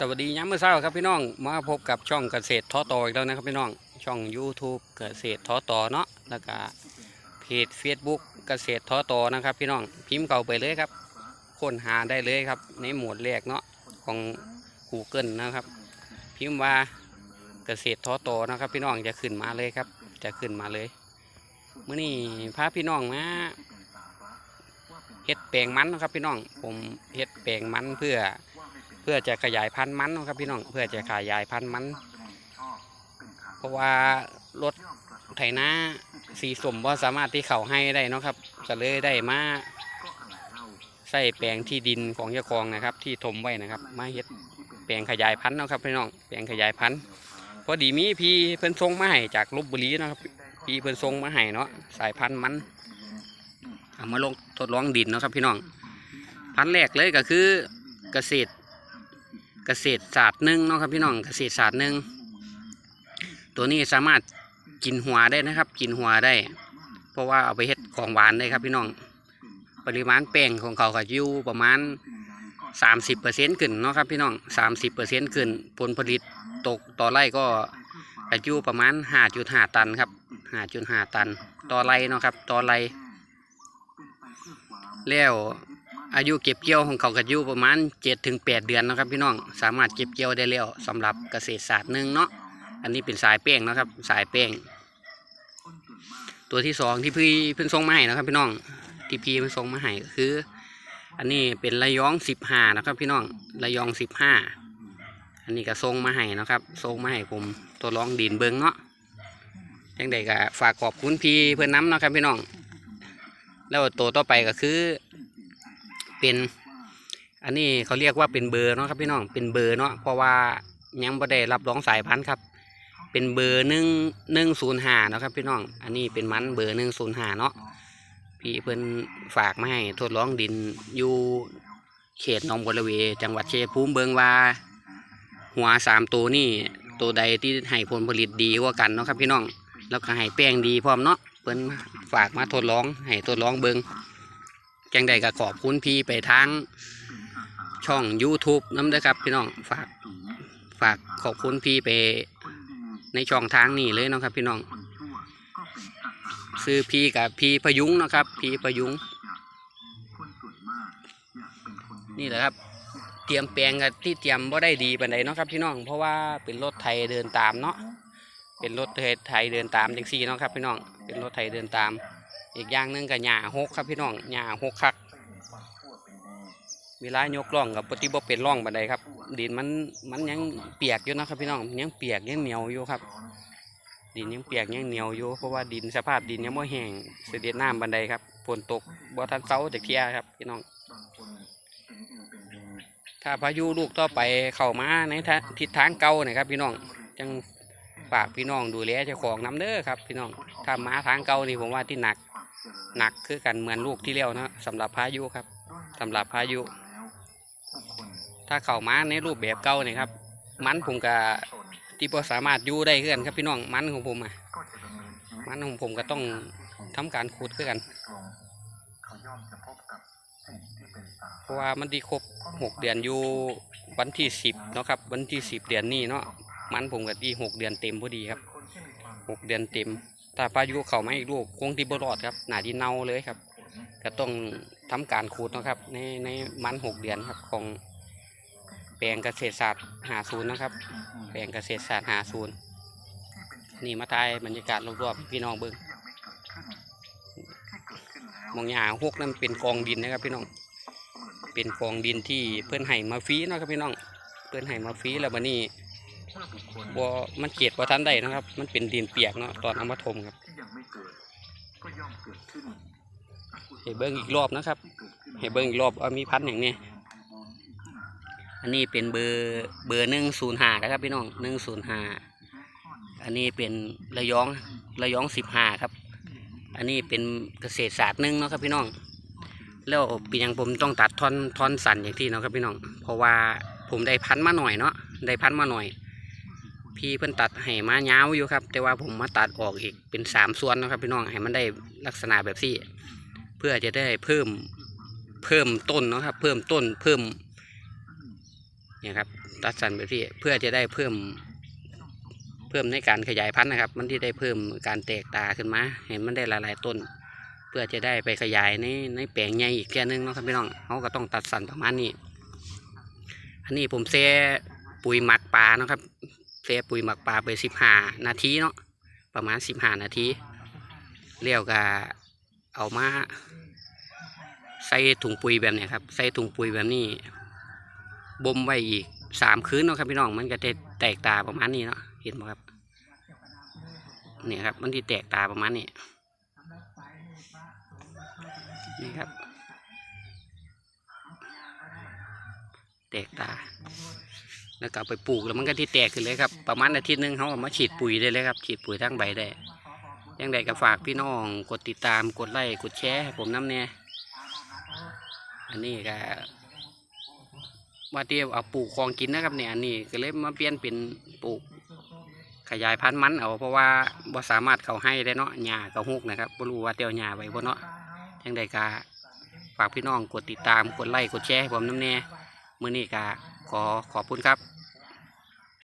สวัสดีย้ำเมื่อเช้าครับพี่น้อง มาพบกับช่องเกษตรท้อต่ออีกแล้วนะครับพี่น้อง ช่อง YouTube เกษตรท้อต่อเนาะ แล้วก็เพจ Facebook เกษตรท้อต่อนะครับพี่น้อง พิมพ์เก่าไปเลยครับ ค้นหาได้เลยครับ ในหมวดแรกเนาะของ Google นะครับ พิมพ์ว่าเกษตรท้อต่อนะครับพี่น้องจะขึ้นมาเลยครับ จะขึ้นมาเลยเมื่อนี้พาพี่น้องมาเฮ็ดแปลงมันนะครับพี่น้อง ผมเฮ็ดแปลงมันเพื่อ พื่อจะขยายพันธุ์มันนะครับพี่น้องเพื่อจะขยายพันธุ์มัน เพราะว่ารถไถนาสีสมว่าสามารถที่เขาให้ได้นะครับก็เลยได้มาใส่แปลงที่ดินของเจ้าของนะครับ ที่ถมไว้นะครับมาเฮ็ดแปลงขยายพันธุ์เนาะครับพี่น้องแปลงขยายพันธุ์พอดีมีพี่เพิ่นส่งมาให้จากลบบุรีนะครับพี่เพิ่นส่งมาให้เนาะสายพันธุ์มันเอามาลงทดลองดินเนาะครับพี่น้องพันธุ์แรกเลยก็คือเกษตร เกษตรศาสตร์หนึ่งเนาะครับพี่น้องเกษตรศาสตร์หนึ่งตัวนี้สามารถกินหัวได้นะครับ กินหัวได้ เพราะว่าเอาไปเฮ็ดของหวานได้ครับพี่น้อง ปริมาณแป้งของเขาก็อยู่ประมาณ 30%ขึ้นเนาะครับพี่น้อง 30%ขึ้น ผลผลิตตกต่อไร่ก็ก็อยู่ประมาณ5.5ตันครับ5.5ตัน ต่อไร่เนาะครับ ต่อไร่แล้ว อายุเก็บเกี่ยวของเขาก็อยู่ประมาณ7ถึง8เดือนนะครับ พี่น้องสามารถเก็บเกี่ยวได้แล้วสำหรับเกษตรศาสตร์หนึ่งเนาะอันนี้เป็นสายแป้งนะครับ สายแป้งตัวที่สองที่พี่เพิ่นส่งมาให้นะครับ พี่น้องที่พี่เพิ่นส่งมาให้ก็คือ อันนี้เป็นระยองสิบห้านะครับ พี่น้องระยองสิบห้าอันนี้ก็ส่งมาให้นะครับส่งมาให้ผมตัวลองดินเบิงเนาะยังไดก็ฝากขอบคุณพี่เพื่อนน้ำนะครับพี่น้อง แล้วตัวต่อไปก็คือ เป็น อันนี้เขาเรียกว่าเป็นเบอร์เนาะครับพี่น้องเป็นเบอร์เนาะเพราะว่ายังไม่ได้รับรองสายพันธุ์ครับ เป็นเบอร์หนึ่งหนึ่งศูนย์ห้านาะครับพี่น้อง อันนี้เป็นมันเบอร์หนึ่งศูนย์ห้าเนาะพี่เพิ่นฝากมาให้ทดลองดินอยู่เขตหนองบัวระเว จังหวัดเชัยงภูมิเบิงว่า หัวสามตัวนี่ตัวใดที่ให้ผลผลิตดีกว่ากันเนาะครับพี่น้อง แล้วก็ให้แป้งดีพร้อมเนาะเพิ่นฝากมาทดลองให้ทดลองเบิง จังใดก็ขอบคุณพี่ไปทางช่อง YouTube น้ำด้ครับ พี่น้องฝากฝากขอบคุณพี่ไปในช่องทางนี้เลยนะครับ พี่น้องซื้อพี่กับพี่พยุงนะครับ พี่พยุงนี่แหละครับ เตรียมแปลงกับที่เตรียมว่าได้ดีปานใดเนาะครับพี่น้อง เพราะว่าเป็นรถไทยเดินตามเนาะเป็นรถไทยเดินตามจังซี่เนาะครับพี่น้องเป็นรถไทยเดินตาม อีกอย่างหนึ่งกับหญ้าหกครับพี่น้องหญ้าหกคักเวลายกล่องกับปฏิบ่เป็นร่องบันไดครับดินมันมันยังเปียกอยู่นะครับพี่น้องยังเปียกยังเหนียวอยู่ครับ ดินยังเปียกยังเหนียวอยู่เพราะว่าดินสภาพดินยังไม่แห้งเสด็จน้ำบันไดครับฝนตกบ่ทันเซาจากเที่ยครับพี่น้อง ถ้าพายุลูกต่อไปเข้ามาในทิศทางเก่านะครับ พี่น้องจังฝากพี่น้องดูแลเจ้าของน้ำเด้อครับ พี่น้องถ้ามาทางเก่านี่ผมว่าที่หนัก หนักคือกันเหมือนลูกที่เลี้ยวนะสำหรับพายุครับสำหรับพายุ ถ้าเข้าม้าในรูปแบบเก่าเนี่ยครับ มันผมก็ที่พอสามารถอยู่ได้เพื่อนครับพี่น้องมันของผมอะมันของผมก็ต้องทำการขุดเพื่อนเพราะว่ามันที่ครบหกเดือนอยู่วันที่สิบเนาะครับ วันที่สิบเดือนนี้เนาะมันผมก็ที่หกเดือนเต็มพอดีครับหกเดือนเต็ม ถ้าพายุเข้ามาอีกลูกคงที่บรอดครับหนาที่เน่าเลยครับ ก็ต้องทำการขุดนะครับ ในในมันหกเดือนครับของแปลงเกษตรศาสตร์หาศูนย์นะครับ แปลงเกษตรศาสตร์หาศูนย์นี่มาทายบรรยากาศรอบๆพี่น้องเบิ้งมองหยาหกนั่นเป็นกองดินนะครับพี่น้อง เป็นกองดินที่เพื่อนให้มาฟีนะครับพี่น้อง เพื่อนให้มาฟีแล้วบันนี้ บัมันเกียดบัทันได้นะครับ มันเป็นดินเปียกเนาะตอนเอามาถมครับให้เบิ้งอีกรอบนะครับให้เบิ้งอีกรอบว่ามีพันธุ์อย่างเนี้ยอันนี้เป็นเบอร์เบอร์หนึ่งศูนย์ห้านะครับพี่น้องหนึ่งศูนย์ห้าอันนี้เป็นระยองระยองสิบห้าครับ อันนี้เป็นเกษตรศาสตร์หนึ่งเนาะครับพี่น้อง แล้วปียังผมต้องตัดท่อนท่อนสันอย่างที่เนาะครับพี่น้อง เพราะว่าผมได้พันธุ์มาหน่อยเนาะได้พันธุ์มาหน่อย พี่เพิ่นตัดให้มายาอยู่ครับ แต่ว่าผมมาตัดออกอีกเป็นสามส่วนนะครับพี่น้องให้มันได้ลักษณะแบบซี่ เพื่อจะได้เพิ่มเพิ่มต้นนะครับ เพิ่มต้นเพิ่มเนี่ยครับตัดสันไปที่เพื่อจะได้เพิ่ม เพิ่มในการขยายพันธุ์นะครับ มันที่ได้เพิ่มการแตกตาขึ้นมา เห็นมันได้หลายๆต้น เพื่อจะได้ไปขยายในในแปลงใหญ่อีกแค่นึงนะครับพี่น้องเขาก็ต้องตัดสันประมาณนี้ อันนี้ผมเซปุ๋ยหมักปลานะครับ เซปุ๋ยหมักปลาไปสิบห้านาทีเนาะประมาณสิบห้านาทีเลี้ยวก็เอามาใส่ถุงปุ๋ยแบบเนี้ยครับ ใส่ถุงปุ๋ยแบบนี้บ่มไว้อีกสามคืนเนาะครับพี่น้องมันก็จะแตกตาประมาณนี้เนาะเห็นไหมครับเนี่ยครับ มันที่แตกตาประมาณนี้นี่ครับ แตกตา แล้วก็เอาไปปลูกแล้วมันก็ที่แตกขึ้นเลยครับ ประมาณอาทิตย์หนึงเขาเอามาฉีดปุ๋ยได้เลยครับ ฉีดปุ๋ยทั้งใบได้ ยังไงก็ฝากพี่น้องกดติดตามกดไลค์กดแชร์ให้ผมน้ำเนี่ยอันนี้ก็ว่าเดียวเอาปลูกของกินนะครับเนี่ยอันนี้ก็เลยมาเปลี่ยนเป็นปลูกขยายพันธุ์มันเอาเพราะว่าบ่สามารถเขาให้ได้เนาะหญ้ากับฮุกนะครับบ่รู้ว่าเตียวหญ้าไว้บ่เนาะยังไงก็ฝากพี่น้องกดติดตามกดไลค์กดแชร์ให้ผมน้ำเนี่ย มื้อนี้ก็ขอขอบคุณครับ